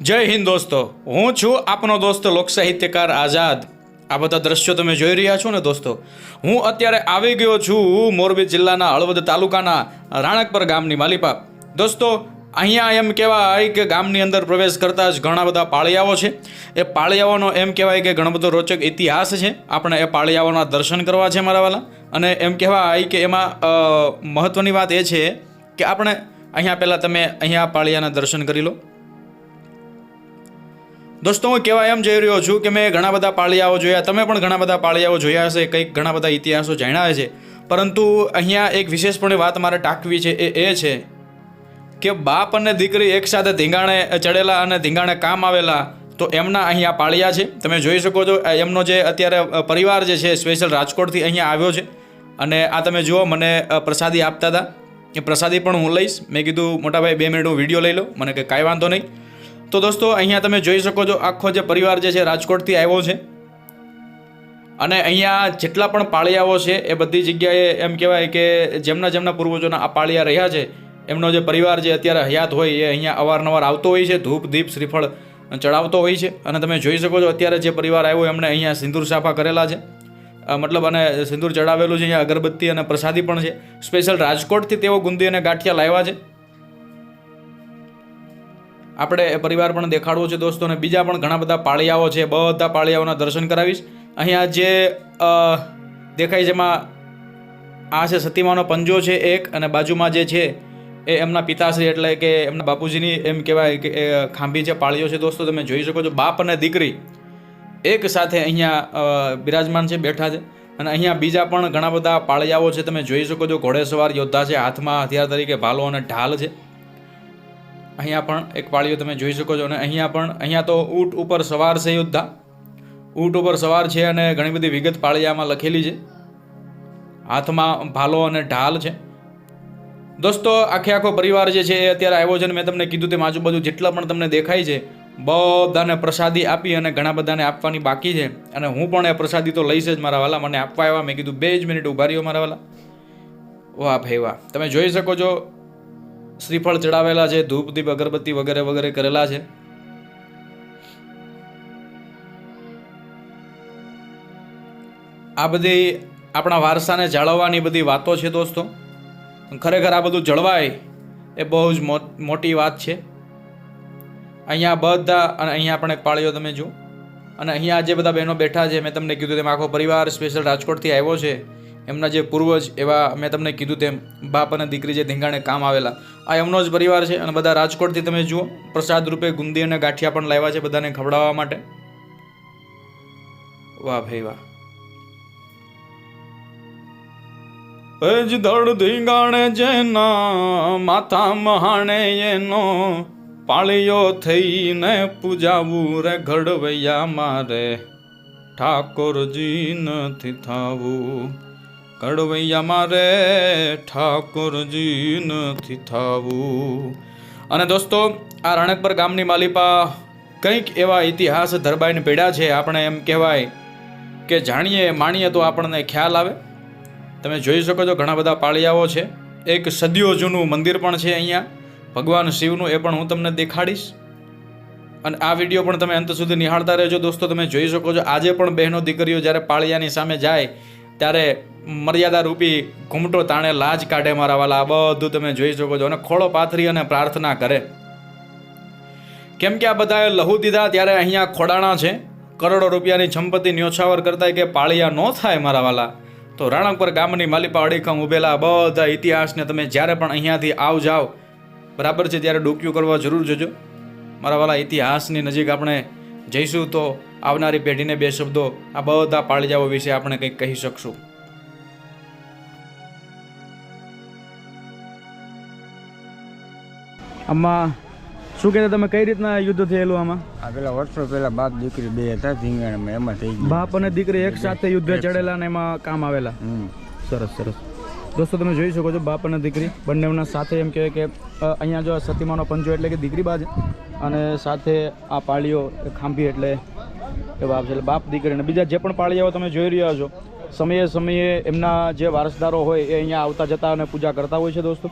જય હિન્દ દોસ્તો. હું છું આપનો દોસ્ત લોક સાહિત્યકાર આઝાદ. આ બધા દ્રશ્યો તમે જોઈ રહ્યા છો ને દોસ્તો? હું અત્યારે આવી ગયો છું મોરબી જિલ્લાના હળવદ તાલુકાના રાણકપર ગામની માલિપા. દોસ્તો, અહીંયા એમ કહેવાય કે ગામની અંદર પ્રવેશ કરતાં જ ઘણા બધા પાળિયાઓ છે. એ પાળિયાઓનો એમ કહેવાય કે ઘણો બધો રોચક ઇતિહાસ છે. આપણે એ પાળિયાઓના દર્શન કરવા છે મારા વાલા. અને એમ કહેવાય કે એમાં મહત્ત્વની વાત એ છે કે આપણે, અહીંયા પહેલાં તમે અહીંયા પાળિયાના દર્શન કરી લો. દોસ્તો, હું કહેવા એમ જઈ રહ્યો છું કે મેં ઘણા બધા પાળિયાઓ જોયા, તમે પણ ઘણા બધા પાળિયાઓ જોયા હશે, કંઈક ઘણા બધા ઇતિહાસો જાણ્યા છે પરંતુ અહીંયા એક વિશેષપણે વાત મારે ટાંકવી છે, એ એ છે કે બાપ અને દીકરી એકસાથે ધીંગાણે ચડેલા અને ધીંગાણે કામ આવેલા, તો એમના અહીંયા પાળિયા છે. તમે જોઈ શકો છો એમનો જે અત્યારે પરિવાર જે છે, સ્પેશિયલ રાજકોટથી અહીંયા આવ્યો છે. અને આ તમે જુઓ, મને પ્રસાદી આપતા હતા. એ પ્રસાદી પણ હું લઈશ. મેં કીધું, મોટાભાઈ, બે મિનિટ હું વીડિયો લઈ લો મને કંઈ કાંઈ વાંધો નહીં. તો દોસ્તો, અહીંયા તમે જોઈ શકો છો, આખો જે પરિવાર જે છે, રાજકોટથી આવ્યો છે. અને અહીંયા જેટલા પણ પાળિયાઓ છે, એ બધી જગ્યાએ એમ કહેવાય કે જેમના જેમના પૂર્વજોના આ પાળિયા રહ્યા છે, એમનો જે પરિવાર જે અત્યારે હયાત હોય, એ અહીંયા અવારનવાર આવતો હોય છે, ધૂપ, દીપ, શ્રીફળ ચડાવતો હોય છે. અને તમે જોઈ શકો છો, અત્યારે જે પરિવાર આવ્યો, એમણે અહીંયા સિંદૂર સાફા કરેલા છે. મતલબ અને સિંદૂર ચડાવેલું છે, અહીંયા અગરબત્તી અને પ્રસાદી પણ છે. સ્પેશિયલ રાજકોટથી તેઓ ગુંદી અને ગાંઠિયા લાવ્યા છે. આપણે પરિવાર પણ દેખાડવો છે દોસ્તો અને બીજા પણ ઘણા બધા પાળિયાઓ છે. બધા પાળિયાઓના દર્શન કરાવીશ. અહીંયા જે દેખાય એમાં આ છે સતીમાનો પંજો છે એક અને બાજુમાં જે છે એ એમના પિતાશ્રી એટલે કે એમના બાપુજીની એમ કહેવાય કે, એ, ખાંભી છે પાળીઓ છે દોસ્તો તમે જોઈ શકો છો. બાપ અને દીકરી એક સાથે અહીંયા બિરાજમાન છે, બેઠા છે. અને અહીંયા બીજા પણ ઘણા બધા પાળિયાઓ છે તમે જોઈ શકો છો. ઘોડેસવાર યોદ્ધા છે, હાથમાં હથિયાર તરીકે ભાલો અને ઢાલ છે. અહીંયા પણ એક પાળીઓ તમે જોઈ શકો છો અને અહીંયા પણ, અહીંયા તો ઊંટ ઉપર સવાર છે યોદ્ધા. ઊંટ ઉપર સવાર છે અને ઘણી બધી વિગત પાળિયામાં લખેલી છે. હાથમાં ભાલો અને ઢાલ છે. દોસ્તો, આખે આખો પરિવાર જે છે એ અત્યારે છે મેં તમને કીધું તેમ આજુબાજુ જેટલા પણ તમને દેખાય છે, બધાને પ્રસાદી આપી અને ઘણા બધાને આપવાની બાકી છે. અને હું પણ એ પ્રસાદી તો લઈશ જ મારા વાલા, મને આપવા આવ્યા. મેં કીધું બે જ મિનિટ ઊભા રહ્યો મારા વાલા. વાહ ભાઈ વાહ. તમે જોઈ શકો છો શ્રીફળ ચડાવેલા છે ધૂપ દીપ અગરબત્તી વગેરે વગેરે કરેલા છે. આ બધી આપણા વારસાને જાળવવાની બધી વાતો છે દોસ્તો. ખરેખર આ બધું જળવાય એ બહુ જ મોટી વાત છે. અહીંયા બધા, અને અહીંયા પણ એક પાળીઓ તમે જુઓ. અને અહીંયા જે બધા બહેનો બેઠા છે, મેં તમને કીધું તેમ આખો પરિવાર સ્પેશિયલ રાજકોટથી આવ્યો છે. એમના જે પૂર્વજ એવા મેં તમને કીધું તેમ, બાપ અને દીકરી જે ધીંગાણે કામ આવેલા. આ એમનો જ પરિવાર છે અને બધા રાજકોટથી તમે જુઓ, પ્રસાદ રૂપે ગુંદી અને ગાંઠિયા પણ લાવ્યા છે બધાને ખવડાવવા માટે. વાહ ભાઈ વાહ. જ ધડ ધીંગાણે જેના, માથા મહાણે એનો, પાળીયો થઈને પૂજાવું રે ઘડવૈયા મારે. ઠાકોરજી નથી થાવું. ઘડવૈયા મારે ઠાકોરજી નથી થવું અને દોસ્તો, આ રણકપર ગામની માલિપા કંઈક એવા ઇતિહાસ ધરબાઈને પીડ્યા છે, આપણે એમ કહેવાય કે જાણીએ, માણીએ તો આપણને ખ્યાલ આવે. તમે જોઈ શકો છો, ઘણા બધા પાળિયાઓ છે. એક સદીઓ જૂનું મંદિર પણ છે અહીંયા. ભગવાન શિવનું એ પણ હું તમને દેખાડીશ. અને આ વીડિયો પણ તમે અંત સુધી નિહાળતા રહેજો દોસ્તો. તમે જોઈ શકો છો, આજે પણ બહેનો દીકરીઓ જ્યારે પાળિયાની સામે જાય, ત્યારે મર્યાદા રૂપી ઘૂમટો તાણે લાજ કાઢે મારા વાલા, આ બધું તમે જોઈ શકો છો. અને ખોળો પાથરી અને પ્રાર્થના કરે. કેમ કે આ બધાએ લહુ દીધા ત્યારે અહીંયા ખોડાણા છે. કરોડો રૂપિયાની સંપત્તિ ન્યોછાવર કરતા કે પાળિયા ન થાય મારા વાલા. તો રાણકપર ગામની માલિપા અડીખમ ઉભેલા બધા ઇતિહાસને તમે જ્યારે પણ અહીંયાથી આવ જાઓ બરાબર છે, ત્યારે ડોક્યુ કરવા જરૂર જજો. મારા વાલા, ઇતિહાસની નજીક આપણે જઈશું તો આવનારી પેઢીને બે શબ્દો આ બધા પાળિયાઓ વિશે આપણે કંઈક કહી શકશું. આમાં શું કહેતા તમે? કઈ રીતના યુદ્ધ થયેલું આમાં? આ પેલા વર્ષો પેલા બાપ દીકરી બે હતા ધીંગાણામાં એમાં થઈ ગયું. બાપ અને દીકરી એક સાથે યુદ્ધ ચડેલા અને એમાં કામ આવેલા. સરસ સરસ. દોસ્તો તમે જોઈ શકો છો બાપ અને દીકરી બંનેના સાથે એમ કહેવાય કે અહીંયા જો સતીમાનો પંજો એટલે કે દીકરી બાજ અને સાથે આ પાળીઓ ખાંભી એટલે એ બાપ છે. એટલે બાપ દીકરી અને બીજા જે પણ પાળીઓ તમે જોઈ રહ્યા છો સમયે સમયે એમના જે વારસદારો હોય એ અહીંયા આવતા જતા અને પૂજા કરતા હોય છે દોસ્તો.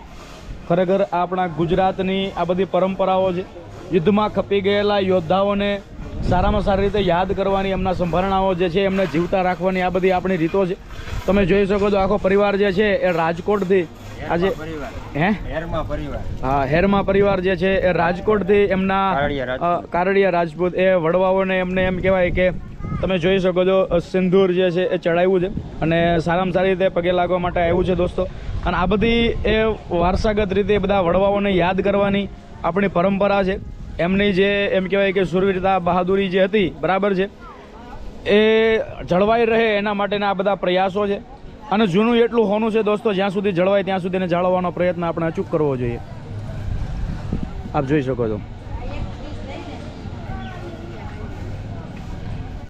ખરેખર આપણા ગુજરાતની આ બધી પરંપરાઓ છે યુદ્ધમાં ખપી ગયેલા યોદ્ધાઓને સારામાં સારી રીતે યાદ કરવાની એમના સંભારણાઓ જે છે એમને જીવતા રાખવાની આ બધી આપણી રીતો છે. તમે જોઈ શકો છો આખો પરિવાર જે છે એ રાજકોટથી આજે હે? હેરમા પરિવાર. હા હેરમા પરિવાર જે છે એ રાજકોટથી એમના કારડિયા કારડિયા રાજપૂત. એ વડવાઓને એમને એમ કહેવાય કે તમે જોઈ શકો છો સિંદૂર જે છે એ ચડાવ્યું છે અને સારામાં સારી રીતે પગે લાગવા માટે આવ્યું છે દોસ્તો. અને આ બધી એ વારસાગત રીતે બધા વડવાઓને યાદ કરવાની આપણી પરંપરા છે. એમની જે, એમ કહેવાય કે સુરવીરતા બહાદુરી જે હતી, બરાબર છે, એ જળવાઈ રહે એના માટેના આ બધા પ્રયાસો છે. અને જૂનું એટલું હોનું છે દોસ્તો, જ્યાં સુધી જળવાય ત્યાં સુધી એને જાળવવાનો પ્રયત્ન આપણે અચૂક કરવો જોઈએ. આપ જોઈ શકો છો.